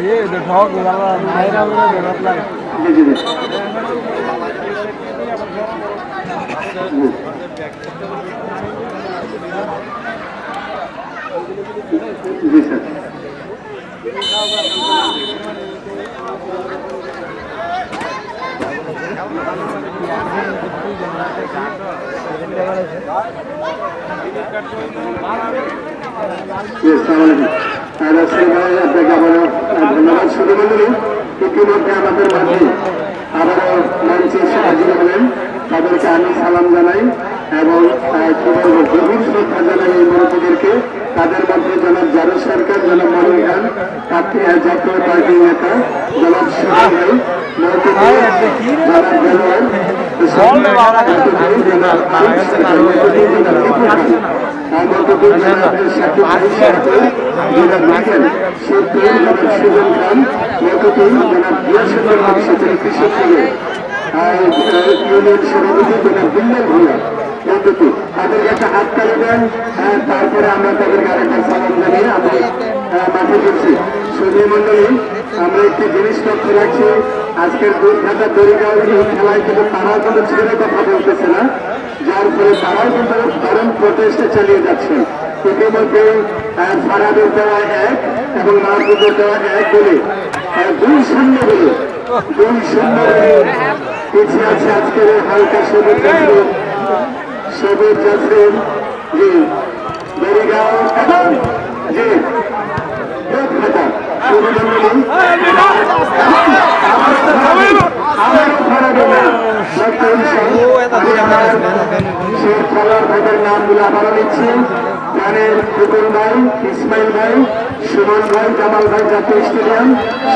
ये तो ठोक वाला नायरा में देवत लगा জি ধন্যবাদ শুধুমন্ডলী আমাদের মাঝে আবারও মঞ্চে তাদেরকে আমি সালাম জানাই এবং গভীর জানাই এই মুরব্বীদেরকে তাদের মধ্যে জনাব জারু সরকার, জনাব মনির খান জাতীয় পার্টির নেতা, জনাব সুহান তাদেরকে একটা হাত তালি দেন তারপরে আমরা তাদেরকে আরেকটা সালাম জানিয়ে আমি আহ, মাঠে করছি সুধী মন্ডলী আমরা একটি জিনিস লক্ষ্য রাখছি আজকের দুধ ঘাটা এই খেলায় কিন্তু তারাও কিন্তু ছেড়ে কথা বলতেছে না যার ফলে তারাও কিন্তু দারুণ প্রচেষ্টা চালিয়ে যাচ্ছে। ইতিমধ্যে আহ, ফারাদের দেওয়া এক এবং মাহবুবের দেওয়া এক বলে দুই শূন্য বলে দুই শূন্য পিছিয়ে আছে আজকের হালকা সবুজ সবুজ জাসিম জি বেরিগাঁও এবং জি দুধঘাটা শুভমন্ডলী আমারও খারাপ না সেই ভাইদের নামগুলো আবারও নিচ্ছি। গানের টুকুল ভাই, ইসমাইল ভাই, সুমন ভাই, জামাল ভাই, জাতীয় স্টেডিয়াম,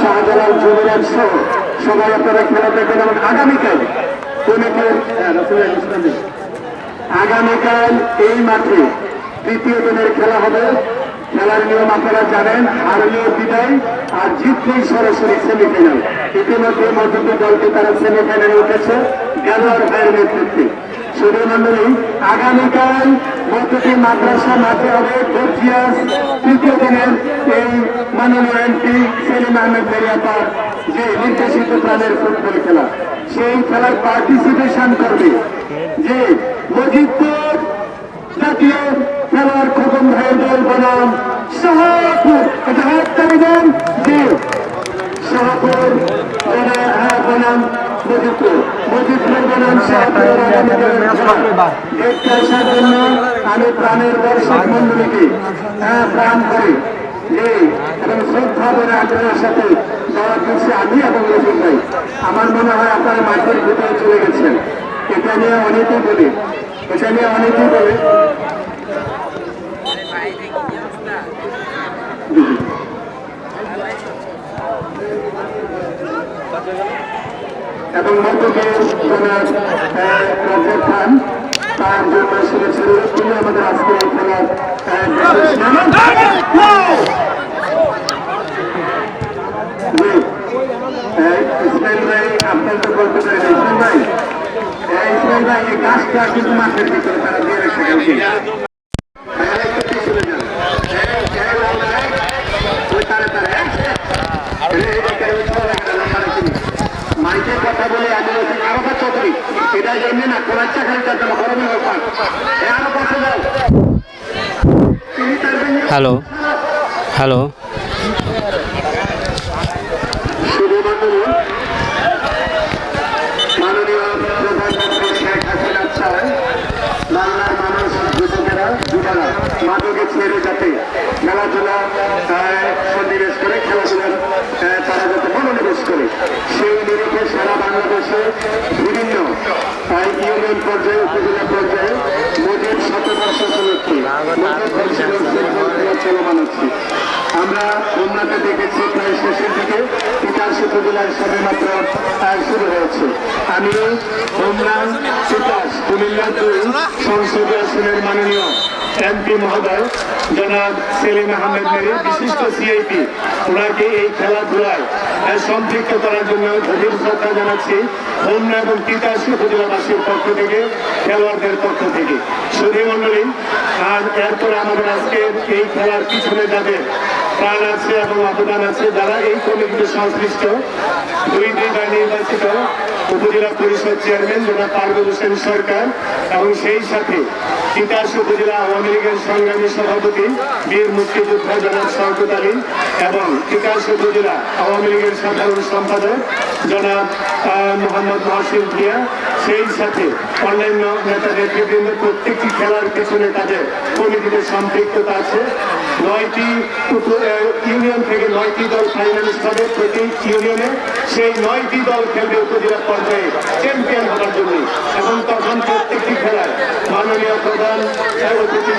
শাহজালাল যুবরাজ সহ সবাই আপনারা খেলা দেখবেন এবং আগামীকাল হ্যাঁ। আগামীকাল এই মাঠে তৃতীয় দিনের খেলা হবে। খেলার নিয়ম আপনারা জানেন হারলেও বিদায় আর জিতলেই সরাসরি সেমিফাইনাল। ইতিমধ্যে মধ্যে দলটি তারা সেমিফাইনালে উঠেছে গেলোয়ার ভাইয়ের নেতৃত্বে। শুধু মন্ডলী আগামীকাল মধ্যে মাদ্রাসা, মাঠে হবে। গর্জিয়াস তৃতীয় দিনের এই মাননীয় সেলিম আহমেদ বেরিয়াপার যে নির্দেশিত প্রাণের ফুটবল খেলা, সেই খেলায় পার্টিসিপেশন করবে যে মজিদপুর জাতীয় খেলার খোকন ভাইয়ের দল বনাম শাহপুর। এটা হাত দেন যে শাহপুর হ্যাঁ বনাম মজিদপুর। মজিদপুর প্রাণের দর্শক মন্ডলীকে প্রাণ করে এবং শ্রদ্ধা করে সাথে দাওয়াত দিচ্ছি আমি আমার মনে হয় আপনারা মাঠের ভিতরে চলে গেছেন এটা নিয়ে অনেকেই বলে এটা নিয়ে অনেকেই বলে এবং মধ্যে জনাব রাজের খান তার জন্য শুনেছিল তিনি আমাদের আজকে এই খেলার ইসমাইল ভাই আপনার তো বলতে পারেন ইসমাইল ভাই ইসমাইল ভাই এই গাছটা কিন্তু মাঠের ভিতরে তারা দিয়ে রেখে গেছে হ্যাঁ, একটু পিছনে যান। এই, এই লাল ভাই, ওই তারে তারে, এই, এই, এই যে কেউ চলে গেল, লম্বা রেখে দিন। মাইকের কথা বলে আমি বলছি আরও চৌধুরী না আরও পাশে যাও হ্যালো। হ্যালো। মাদকে ছেড়ে যাতে খেলাধুলা সন্নিবেশ করে খেলাধুলার তারা যাতে মনোনিবেশ করে। সেই নিরিখে সারা বাংলাদেশে ইউনিয়ন পর্যায়ে উপজেলা পর্যায়ে মোটের শতবর্ষ উপলক্ষে চলমান আছে। আমরা হোমনাতে দেখেছি প্রায় শেষের দিকে তিতাস উপজেলার সবেমাত্র আহ, শুরু হয়েছে। আমি হোমনা তিতাস কুমিল্লা দুই সংসদীয় আসনের মাননীয় এমপি মহোদয় জনাব সেলিম আহমেদ মেরি বিশিষ্ট সিআইপি ওনাকে এই খেলাধুলায় সম্পৃক্ত করার জন্য গভীর শ্রদ্ধা জানাচ্ছি। হোমনা এবং তিতাস উপজেলাবাসীর পক্ষ থেকে, খেলোয়াড়দের পক্ষ থেকে। সুধী মন্ডলী আর এরপর আমাদের আজকের এই খেলার পিছনে যাদের প্রাণ আছে এবং অবদান আছে। যারা এই কমিটিতে সংশ্লিষ্ট, দুই দুইবার নির্বাচিত উপজেলা পরিষদ চেয়ারম্যান জনাব পারভেজ হোসেন সরকার এবং সেই সাথে তিতাস উপজেলা আওয়ামী লীগের সংগ্রামী সভাপতি বীর মুক্তিযোদ্ধা জনাব শওকত আলী এবং তিতাস উপজেলা আওয়ামী লীগের সাধারণ সম্পাদক জনাব মোহাম্মদ মহসিন ভুইয়া সেই সাথে অন্যান্য নেতা নেতৃবৃন্দ প্রত্যেকটি খেলার পেছনে তাদের কমিটিতে সম্পৃক্ততা আছে। নয়টি ইউনিয়ন থেকে নয়টি দল ফাইনালিস্ট হবে প্রতি ইউনিয়নে। সেই নয়টি দল খেলবে উপজেলা পর্যায়ে চ্যাম্পিয়ন হওয়ার জন্য। এবং তখন প্রত্যেকটি খেলায় মাননীয় প্রধান অতিথি